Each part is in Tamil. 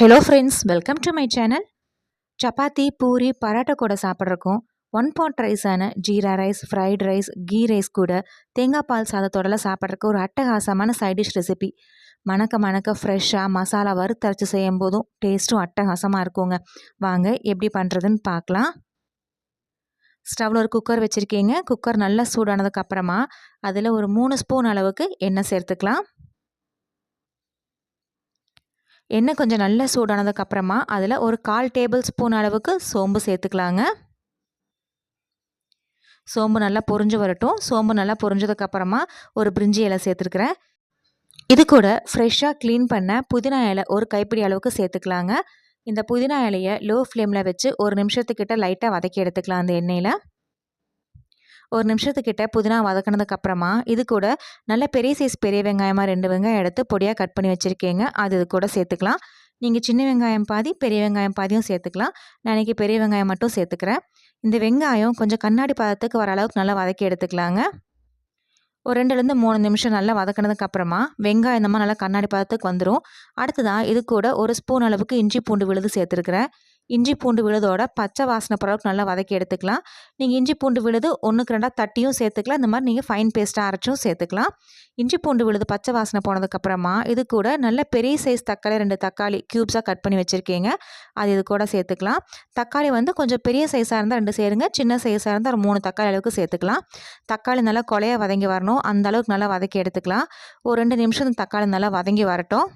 Hello friends welcome to my channel chapati puri parotta கூட சாப்பிட்றக்கும் one pot ரைஸான jeera rice fried rice ghee rice கூட தேங்காய் பால் சாதத்தோடலாம் சாப்பிட்றக்கு ஒரு அட்டகாசமான சைட் டிஷ் ரெசிபி மணக்க மணக்க ஃப்ரெஷ்ஷாக மசாலா வறுத்தரைச்சி செய்யும் போதும் டேஸ்ட்டும் அட்டகாசமாக இருக்குங்க. வாங்க எப்படி பண்ணுறதுன்னு பார்க்கலாம். ஸ்டவ்வில் ஒரு குக்கர் வச்சுருக்கீங்க. குக்கர் நல்லா சூடானதுக்கப்புறமா அதில் ஒரு மூணு ஸ்பூன் அளவுக்கு எண்ணெய் சேர்த்துக்கலாம். எண்ணெய் கொஞ்சம் நல்லா சூடானதுக்கப்புறமா அதில் ஒரு கால் டேபிள் ஸ்பூன் அளவுக்கு சோம்பு சேர்த்துக்கலாங்க. சோம்பு நல்லா பொரிஞ்சு வரட்டும். சோம்பு நல்லா பொரிஞ்சதுக்கப்புறமா ஒரு பிரிஞ்சி இலை சேர்த்துருக்குறேன். இது கூட ஃப்ரெஷ்ஷாக க்ளீன் பண்ண புதினா இலை ஒரு கைப்பிடி அளவுக்கு சேர்த்துக்கலாங்க. இந்த புதினா இலையை லோ ஃப்ளேமில் வச்சு ஒரு நிமிஷத்துக்கிட்ட லைட்டாக வதக்கி எடுத்துக்கலாம் அந்த எண்ணெயில். ஒரு நிமிஷத்துக்கிட்ட புதினா வதக்கினதுக்கப்புறமா இது கூட நல்ல பெரிய சைஸ் பெரிய வெங்காயமாக ரெண்டு வெங்காயம் எடுத்து பொடியாக கட் பண்ணி வச்சுருக்கீங்க. அது இது கூட சேர்த்துக்கலாம். நீங்கள் சின்ன வெங்காயம் பாதி பெரிய வெங்காயம் பாதியும் சேர்த்துக்கலாம். நான் இன்றைக்கி பெரிய வெங்காயம் மட்டும் சேர்த்துக்கிறேன். இந்த வெங்காயம் கொஞ்சம் கண்ணாடி பதத்துக்கு வர அளவுக்கு நல்லா வதக்கி எடுத்துக்கலாங்க. ஒரு ரெண்டுலேருந்து மூணு நிமிஷம் நல்லா வதக்கினதுக்கு அப்புறமா வெங்காயம் இந்த நல்லா கண்ணாடி பதத்துக்கு வந்துடும் அடுத்ததாக இது கூட ஒரு ஸ்பூன் அளவுக்கு இஞ்சி பூண்டு விழுது சேர்த்துருக்குறேன். இஞ்சி பூண்டு விழுதோட பச்சை வாசனை பொருளுக்கு நல்லா வதக்கி எடுத்துக்கலாம். நீங்கள் இஞ்சி பூண்டு விழுது ஒன்றுக்கு ரெண்டாக தட்டியும் சேர்த்துக்கலாம். இந்த மாதிரி நீங்கள் ஃபைன் பேஸ்ட்டாக அரைச்சும் சேர்த்துக்கலாம். இஞ்சி பூண்டு விழுது பச்சை வாசனை போனதுக்கப்புறமா இது கூட நல்ல பெரிய சைஸ் தக்காளி ரெண்டு தக்காளி க்யூப்ஸாக கட் பண்ணி வச்சுருக்கீங்க. அது இது கூட சேர்த்துக்கலாம். தக்காளி வந்து கொஞ்சம் பெரிய சைஸாக இருந்தால் ரெண்டு சேருங்க. சின்ன சைஸாக இருந்தால் ஒரு மூணு தக்காளி அளவுக்கு சேர்த்துக்கலாம். தக்காளி நல்லா கொலையாக வதங்கி வரணும். அந்த அளவுக்கு நல்லா வதக்கி எடுத்துக்கலாம். ஒரு ரெண்டு நிமிஷம் தக்காளி நல்லா வதங்கி வரட்டும்.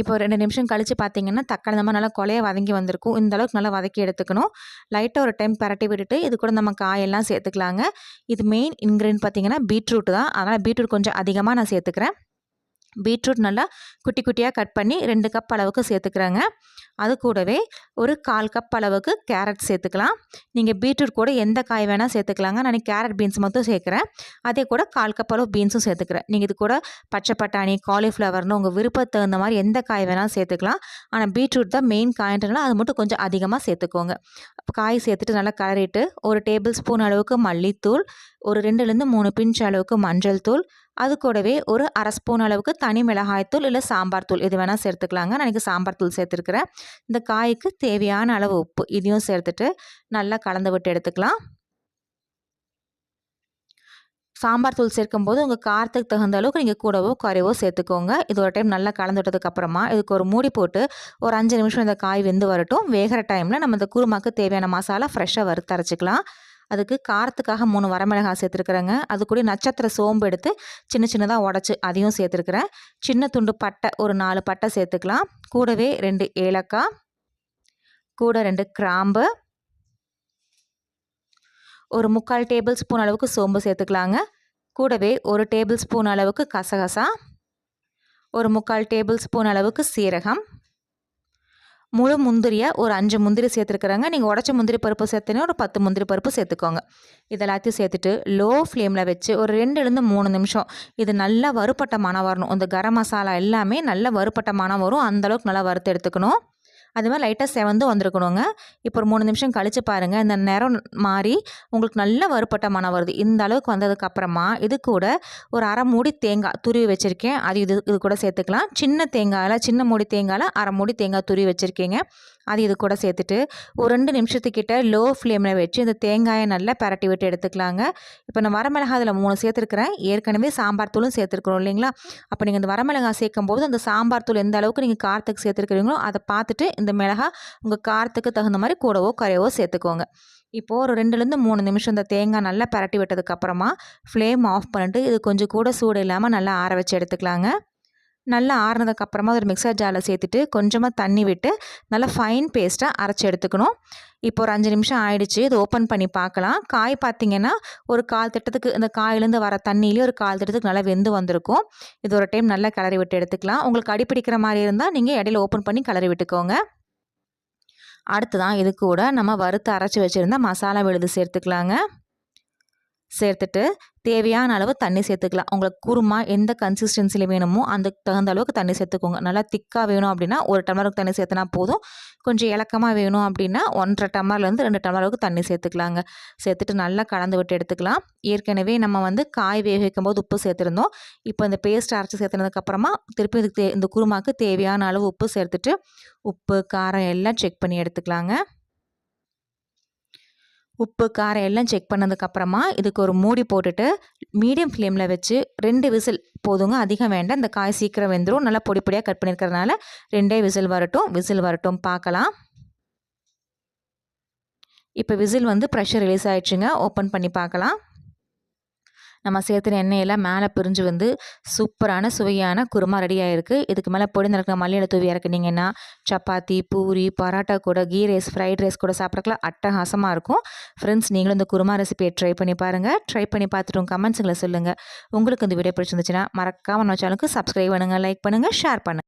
இப்போ ரெண்டு நிமிஷம் கழித்து பார்த்தீங்கன்னா தக்காளி நம்ம நல்லா கொலையை வதங்கி வந்திருக்கும். இந்த அளவுக்கு நல்லா வதக்கி எடுத்துக்கணும். லைட்டாக ஒரு டைம் பரட்டி விட்டுட்டு இது கூட நம்ம காயெல்லாம் சேர்த்துக்கலாங்க. இது மெயின் இன்க்ரீடியன்ட் பார்த்தீங்கன்னா பீட்ரூட் தான். அதனால் பீட்ரூட் கொஞ்சம் அதிகமாக நான் சேர்த்துக்கிறேன். பீட்ரூட் நல்லா குட்டி குட்டியாக கட் பண்ணி ரெண்டு கப் அளவுக்கு சேர்த்துக்கிறேங்க. அது கூடவே ஒரு கால் கப் அளவுக்கு கேரட் சேர்த்துக்கலாம். நீங்கள் பீட்ரூட் கூட எந்த காய் வேணால் சேர்த்துக்கலாங்க. நான் கேரட் பீன்ஸ் மட்டும் சேர்க்குறேன். அதே கூட கால் கப் அளவு பீன்ஸும் சேர்த்துக்கிறேன். நீங்கள் இது கூட பச்சை பட்டாணி காலிஃப்ளவர்னு உங்கள் விருப்பத்துக்கு தகுந்த மாதிரி எந்த காய் வேணாலும் சேர்த்துக்கலாம். ஆனால் பீட்ரூட் தான் மெயின் காயின்றனால அது மட்டும் கொஞ்சம் அதிகமாக சேர்த்துக்கோங்க. காய் சேர்த்துட்டு நல்லா கலரிட்டு ஒரு டேபிள் ஸ்பூன் அளவுக்கு மல்லித்தூள் ஒரு ரெண்டுலேருந்து மூணு பிஞ்ச் அளவுக்கு மஞ்சள் தூள் அது கூடவே ஒரு அரை ஸ்பூன் அளவுக்கு தனி மிளகாய்த்தூள் இல்லை சாம்பார் தூள். இது வேணால் சேர்த்துக்கலாங்க. நான் இன்றைக்கி சாம்பார் தூள் சேர்த்துருக்குறேன். இந்த காய்க்கு தேவையான அளவு உப்பு இதையும் சேர்த்துட்டு நல்லா கலந்து விட்டு எடுத்துக்கலாம். சாம்பார் தூள் சேர்க்கும்போது உங்கள் காரத்துக்கு தகுந்த அளவுக்கு நீங்கள் கூடவோ குறைவோ சேர்த்துக்கோங்க. இது ஒரு டைம் நல்லா கலந்து விட்டதுக்கப்புறமா இதுக்கு ஒரு மூடி போட்டு ஒரு அஞ்சு நிமிஷம் இந்த காய் வெந்து வரட்டும். வேகிற டைமில் நம்ம இந்த குருமாக்கு தேவையான மசாலா ஃப்ரெஷ்ஷாக வறுத்தரைச்சிக்கலாம் அதுக்கு காரத்துக்காக மூணு வரமிளகாய் சேர்த்துருக்குறேங்க. அது கூட நட்சத்திர சோம்பு எடுத்து சின்ன சின்னதாக உடச்சி அதையும் சேர்த்துருக்குறேன். சின்ன துண்டு பட்டை ஒரு நாலு பட்டை சேர்த்துக்கலாம். கூடவே ரெண்டு ஏலக்காய் கூட ரெண்டு கிராம்பு ஒரு முக்கால் டேபிள் ஸ்பூன் அளவுக்கு சோம்பு சேர்த்துக்கலாங்க. கூடவே ஒரு டேபிள் ஸ்பூன் அளவுக்கு கசகசா ஒரு முக்கால் டேபிள் ஸ்பூன் அளவுக்கு சீரகம் முழு முந்திரியாக ஒரு அஞ்சு முந்திரி சேர்த்துருக்குறாங்க. நீங்கள் உடச்ச முந்திரி பருப்பு சேர்த்துனா ஒரு பத்து முந்திரி பருப்பு சேர்த்துக்கோங்க. இதெல்லாத்தையும் சேர்த்துட்டு லோ ஃப்ளேமில் வச்சு ஒரு ரெண்டுலேருந்து மூணு நிமிஷம். இது நல்லா வறுப்பட்ட மனம் வரணும். இந்த கரம் மசாலா எல்லாமே நல்லா வறுப்பட்ட மனம் வரும். அந்தளவுக்கு நல்லா வறுத்து எடுத்துக்கணும். அது மாதிரி லைட்டாக செவந்து வந்திருக்கணுங்க. இப்போ ஒரு மூணு நிமிஷம் கழித்து பாருங்கள் இந்த நிறம் மாறி உங்களுக்கு நல்ல வறுப்பட்ட மனம் வருது. இந்த அளவுக்கு வந்ததுக்கப்புறமா இது கூட ஒரு அரை மூடி தேங்காய் துருவி வச்சுருக்கேன். அது இது இது கூட சேர்த்துக்கலாம். சின்ன தேங்காயில் சின்ன மூடி தேங்காயில் அரை மூடி தேங்காய் துருவி வச்சுருக்கேங்க. அது இது கூட சேர்த்துட்டு ஒரு ரெண்டு நிமிஷத்துக்கிட்ட லோ ஃப்ளேமில் வச்சு இந்த தேங்காயை நல்லா பரட்டி விட்டு எடுத்துக்கலாங்க. இப்போ நான் வரமிளகா அதில் மூணு சேர்த்துருக்குறேன். ஏற்கனவே சாம்பார் தூளும் சேர்த்துருக்குறோம் இல்லைங்களா? அப்போ நீங்கள் இந்த வரமிளகா சேர்க்கும் போது அந்த சாம்பார் தூள் எந்த அளவுக்கு நீங்கள் காரத்துக்கு சேர்த்துருக்குறீங்களோ அதை பார்த்துட்டு இந்த மிளகா உங்கள் காரத்துக்கு தகுந்த மாதிரி கூடவோ குறையவோ சேர்த்துக்கோங்க. இப்போது ஒரு ரெண்டுலேருந்து மூணு நிமிஷம் இந்த தேங்காய் நல்லா பரட்டி விட்டதுக்கப்புறமா ஃப்ளேம் ஆஃப் பண்ணிட்டு இது கொஞ்சம் கூட சூடு இல்லாமல் நல்லா ஆற வச்சு எடுத்துக்கலாங்க. நல்லா ஆறுனதுக்கப்புறமா ஒரு மிக்சர் ஜாரில் சேர்த்துட்டு கொஞ்சமாக தண்ணி விட்டு நல்லா ஃபைன் பேஸ்ட்டாக அரைச்சி எடுத்துக்கணும். இப்போ ஒரு அஞ்சு நிமிஷம் ஆயிடுச்சு. இது ஓப்பன் பண்ணி பார்க்கலாம். காய் பார்த்திங்கன்னா ஒரு கால் திட்டத்துக்கு இந்த காயிலேருந்து வர தண்ணியிலே ஒரு கால் திட்டத்துக்கு நல்லா வெந்து வந்திருக்கும். இது ஒரு டைம் நல்லா கிளறி விட்டு எடுத்துக்கலாம். உங்களுக்கு அடிப்பிடிக்கிற மாதிரி இருந்தால் நீங்கள் இடையில ஓப்பன் பண்ணி கிளறி விட்டுக்கோங்க. அடுத்து தான் இது கூட நம்ம வறுத்து அரைச்சி வச்சுருந்தா மசாலா விழுது சேர்த்துக்கலாங்க. சேர்த்துட்டு தேவையான அளவு தண்ணி சேர்த்துக்கலாம். உங்களுக்கு குருமா எந்த கன்சிஸ்டன்சியில் வேணுமோ அந்த தகுந்த அளவுக்கு தண்ணி சேர்த்துக்கோங்க. நல்லா திக்காக வேணும் அப்படின்னா ஒரு டம்ளருக்கு தண்ணி சேர்த்துனா போதும். கொஞ்சம் இலக்கமாக வேணும் அப்படின்னா ஒன்றரை டம்ளர்லேருந்து ரெண்டு டம்ளருக்கு தண்ணி சேர்த்துக்கலாங்க. சேர்த்துட்டு நல்லா கலந்து விட்டு எடுத்துக்கலாம். ஏற்கனவே நம்ம வந்து காய் வேக வைக்கும் போது உப்பு சேர்த்துருந்தோம். இப்போ இந்த பேஸ்ட் அரைச்சி சேர்த்துனதுக்கப்புறமா திருப்பி இதுக்கு தே இந்த குருமாவுக்கு தேவையான அளவு உப்பு சேர்த்துட்டு உப்பு காரம் எல்லாம் செக் பண்ணி எடுத்துக்கலாங்க. உப்பு காரம் எல்லாம் செக் பண்ணதுக்கப்புறமா இதுக்கு ஒரு மூடி போட்டுட்டு மீடியம் ஃப்ளேமில் வச்சு ரெண்டு விசில் போதுங்க. அதிகம் வேண்டாம். இந்த காய் சீக்கிரம் வெந்துடும் நல்லா பொடி பொடியாக கட் பண்ணியிருக்கிறதுனால ரெண்டே விசில் வரட்டும். விசில் வரட்டும். பார்க்கலாம். இப்போ விசில் வந்து ப்ரெஷர் ரிலீஸ் ஆயிடுச்சுங்க. ஓப்பன் பண்ணி பார்க்கலாம். நம்ம சேர்த்துன எண்ணெயெல்லாம் மேலே பிரிஞ்சு வந்து சூப்பரான சுவையான குருமா ரெடி ஆகிருக்கு இதுக்கு மேலே பொடி நடக்கிற மல்லியில் தூவி இறக்குனீங்கன்னா சப்பாத்தி பூரி பரோட்டா கூட கீ ரைஸ் ஃப்ரைட் ரைஸ் கூட சாப்பிட்றதுக்குலாம் அட்டகாசமாக இருக்கும். ஃப்ரெண்ட்ஸ் நீங்களும் இந்த குருமா ரெசிபியை ட்ரை பண்ணி பாருங்கள் ட்ரை பண்ணி பார்த்துட்டு கமெண்ட்ஸுங்களை சொல்லுங்கள் உங்களுக்கு இந்த வீடியோ பிடிச்சிருந்துச்சுன்னா மறக்காமல் நம்ம சேனலுக்கு சப்ஸ்கிரைப் பண்ணுங்கள் லைக் பண்ணுங்கள் ஷேர் பண்ணுங்கள்